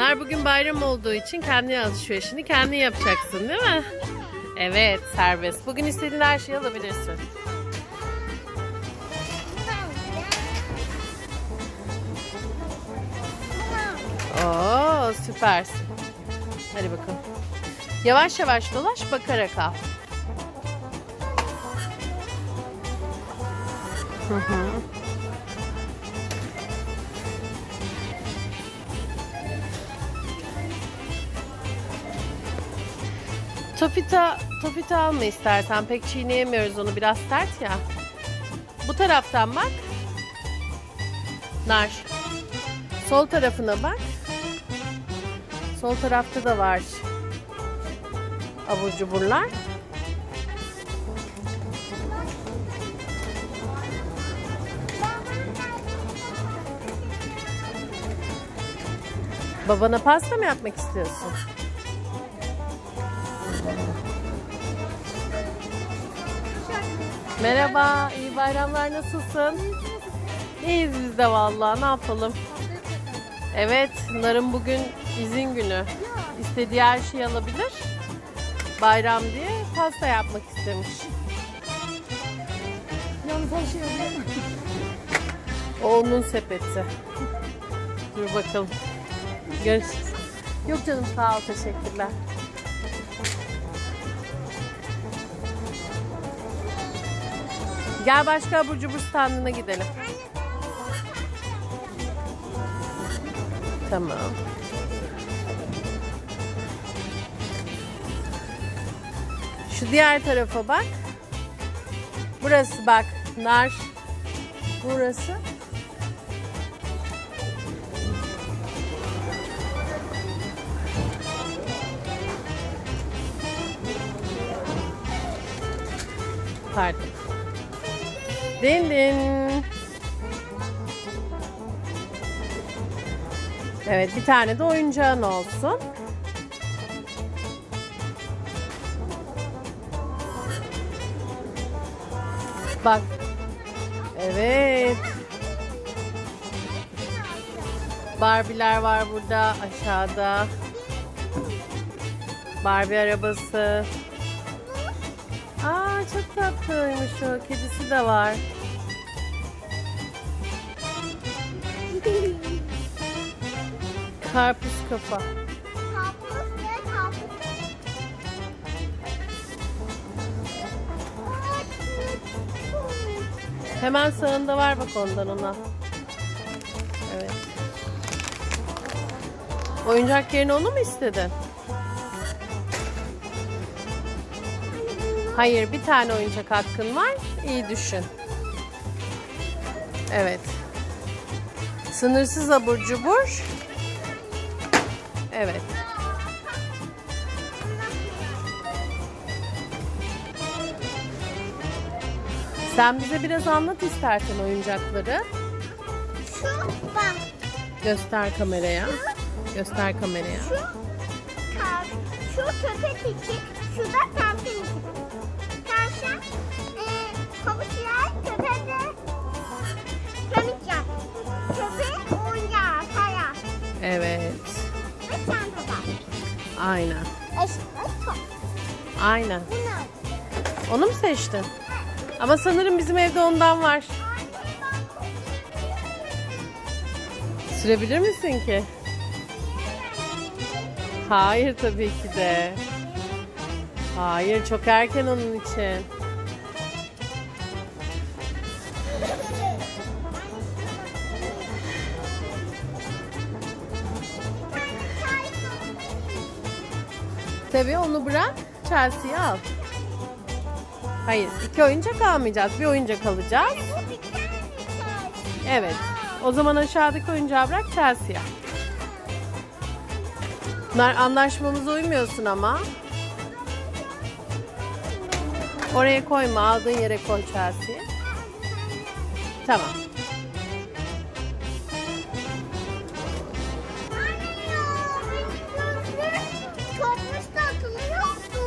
Nar bugün bayram olduğu için kendi alışverişini kendi yapacaksın değil mi? Evet serbest. Bugün istediğin her şeyi alabilirsin. Oo süpersin. Hadi bakalım. Yavaş yavaş dolaş bakarak al. Hı hı. Topita, topita alma istersen. Pek çiğneyemiyoruz onu. Biraz sert ya. Bu taraftan bak. Nar. Sol tarafına bak. Sol tarafta da var. Abur cuburlar. Babana pasta mı yapmak istiyorsun? Merhaba, iyi bayramlar nasılsın? İyiyiz biz de vallahi ne yapalım? Evet, Nar'ın bugün izin günü. İstediği her şeyi alabilir. Bayram diye pasta yapmak istemiş. Yalnız her şey. O onun sepeti. Dur bakalım. Görüşürüz. Yok canım sağ ol teşekkürler. Gel başka abur cubur standına gidelim. Tamam. Şu diğer tarafa bak. Burası bak. Nar. Burası. Pardon. Din din. Evet bir tane de oyuncağın olsun. Bak. Evet. Barbiler var burada aşağıda. Barbie arabası. Çok tatlıymış o. Kedisi de var. Karpuz kafa. Hemen sağında var bak ondan ona. Evet. Oyuncak yerine onu mu istedin? Hayır, bir tane oyuncak hakkın var. İyi düşün. Evet. Sınırsız abur cubur. Evet. Sen bize biraz anlat istersen oyuncakları. Şu bak. Göster kameraya. Göster kameraya. Şu şu köpek için, şu da. Tavşan, Aynen. Aynen. Onu mu seçtin? Ama sanırım bizim evde ondan var. Sürebilir misin ki? Hayır tabii ki de. Hayır çok erken onun için. Tabii onu bırak. Chelsea'yi al. Hayır, iki oyuncak almayacağız. Bir oyuncak alacağız. Evet. O zaman aşağıdaki oyuncağı bırak Chelsea'ye. Bunlar anlaşmamıza uymuyorsun ama. Oraya koyma. Aldığın yere koy Chelsea'yi. Tamam.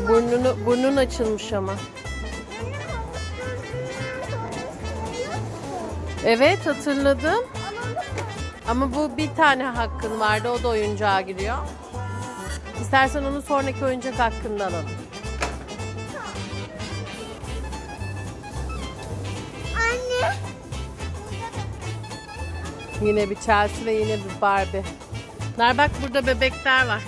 Burnunu, burnun açılmış ama. Evet hatırladım. Ama bu bir tane hakkın vardı. O da oyuncağa giriyor. İstersen onu sonraki oyuncak hakkında alalım. Anne. Yine bir Chelsea ve yine bir Barbie. Nar bak burada bebekler var.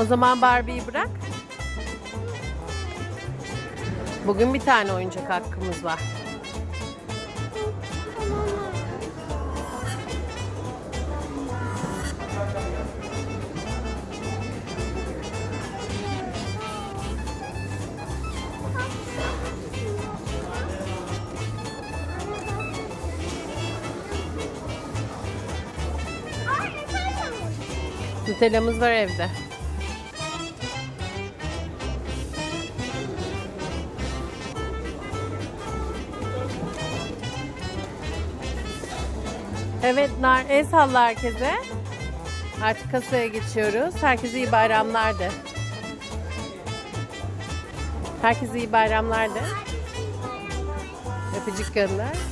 O zaman Barbie'yi bırak. Bugün bir tane oyuncak hakkımız var. Nutella'mız var evde. Evet Nar, el salla herkese. Artık kasaya geçiyoruz. Herkese iyi bayramlar de. Herkese iyi bayramlar de. Öpücük gönder.